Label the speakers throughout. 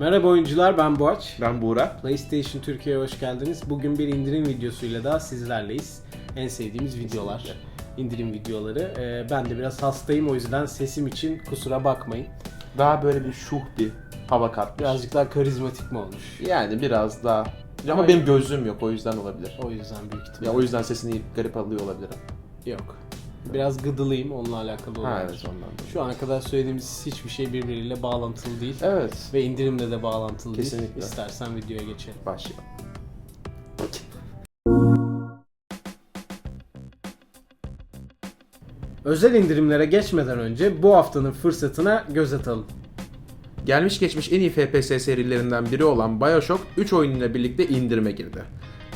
Speaker 1: Merhaba oyuncular ben Boğaç.
Speaker 2: Ben Buğra.
Speaker 1: PlayStation Türkiye'ye hoş geldiniz. Bugün bir indirim videosuyla daha sizlerleyiz. En sevdiğimiz videolar. indirim videoları. Ee, ben de biraz hastayım o yüzden sesim için kusura bakmayın.
Speaker 2: Daha böyle bir şuh bir hava katmış.
Speaker 1: Birazcık daha karizmatik mi olmuş?
Speaker 2: Yani biraz daha. Ama
Speaker 1: Ama-
Speaker 2: benim gözlüğüm yok o yüzden olabilir.
Speaker 1: O yüzden büyük ihtimal.
Speaker 2: Ya o yüzden sesini garip alıyor olabilirim.
Speaker 1: Yok. Biraz gıdılıyım onunla alakalı
Speaker 2: Ha
Speaker 1: olabilir.
Speaker 2: evet ondan. da.
Speaker 1: Şu ana kadar söylediğimiz hiçbir şey birbiriyle bağlantılı değil.
Speaker 2: Evet.
Speaker 1: Ve indirimle de bağlantılı değil.
Speaker 2: Kesinlikle.
Speaker 1: İstersen videoya geçelim.
Speaker 2: Başlayalım.
Speaker 1: Özel indirimlere geçmeden önce bu haftanın fırsatına göz atalım.
Speaker 2: Gelmiş geçmiş en iyi FPS serilerinden biri olan Bioshock 3 oyunuyla birlikte indirime girdi.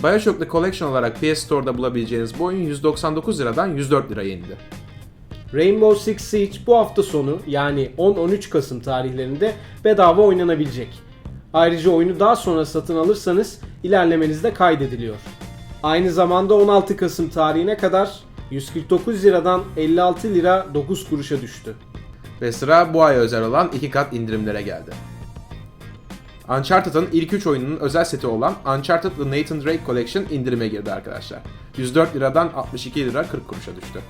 Speaker 2: Bioshock The Collection olarak PS Store'da bulabileceğiniz bu oyun 199 liradan 104 liraya indi.
Speaker 1: Rainbow Six Siege bu hafta sonu yani 10-13 Kasım tarihlerinde bedava oynanabilecek. Ayrıca oyunu daha sonra satın alırsanız ilerlemeniz de kaydediliyor. Aynı zamanda 16 Kasım tarihine kadar 149 liradan 56 lira 9 kuruşa düştü.
Speaker 2: Ve sıra bu aya özel olan iki kat indirimlere geldi. Uncharted'ın ilk 3 oyununun özel seti olan Uncharted The Nathan Drake Collection indirime girdi arkadaşlar. 104 liradan 62 lira 40 kuruşa düştü.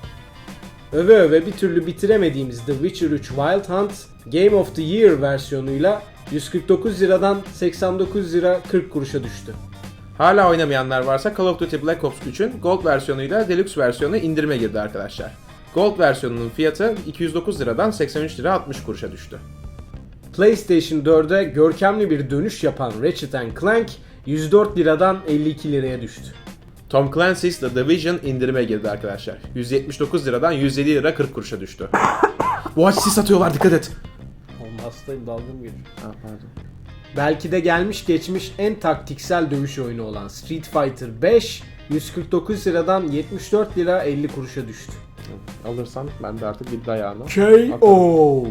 Speaker 1: Öve öve bir türlü bitiremediğimiz The Witcher 3 Wild Hunt Game of the Year versiyonuyla 149 liradan 89 lira 40 kuruşa düştü.
Speaker 2: Hala oynamayanlar varsa Call of Duty Black Ops 3'ün Gold versiyonuyla Deluxe versiyonu indirime girdi arkadaşlar. Gold versiyonunun fiyatı 209 liradan 83 lira 60 kuruşa düştü.
Speaker 1: PlayStation 4'e görkemli bir dönüş yapan Ratchet Clank 104 liradan 52 liraya düştü.
Speaker 2: Tom Clancy's The Division indirime girdi arkadaşlar. 179 liradan 107 lira 40 kuruşa düştü. Bu aç sis atıyorlar dikkat et.
Speaker 1: Oğlum hastayım dalgım geliyor.
Speaker 2: Ha, pardon.
Speaker 1: Belki de gelmiş geçmiş en taktiksel dövüş oyunu olan Street Fighter 5 149 liradan 74 lira 50 kuruşa düştü.
Speaker 2: Alırsan ben de artık bir dayağını.
Speaker 1: KO.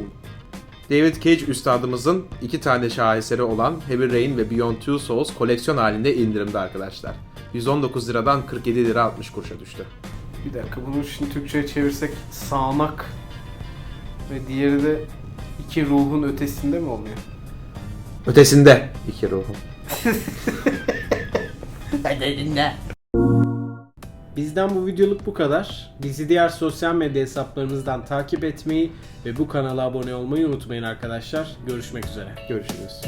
Speaker 2: David Cage üstadımızın iki tane şaheseri olan Heavy Rain ve Beyond Two Souls koleksiyon halinde indirimde arkadaşlar. 119 liradan 47 lira 60 kuruşa düştü.
Speaker 1: Bir dakika bunu şimdi Türkçe'ye çevirsek sağanak ve diğeri de iki ruhun ötesinde mi oluyor?
Speaker 2: Ötesinde iki ruhum.
Speaker 1: Bizden bu videoluk bu kadar. Bizi diğer sosyal medya hesaplarımızdan takip etmeyi ve bu kanala abone olmayı unutmayın arkadaşlar. Görüşmek üzere.
Speaker 2: Görüşürüz.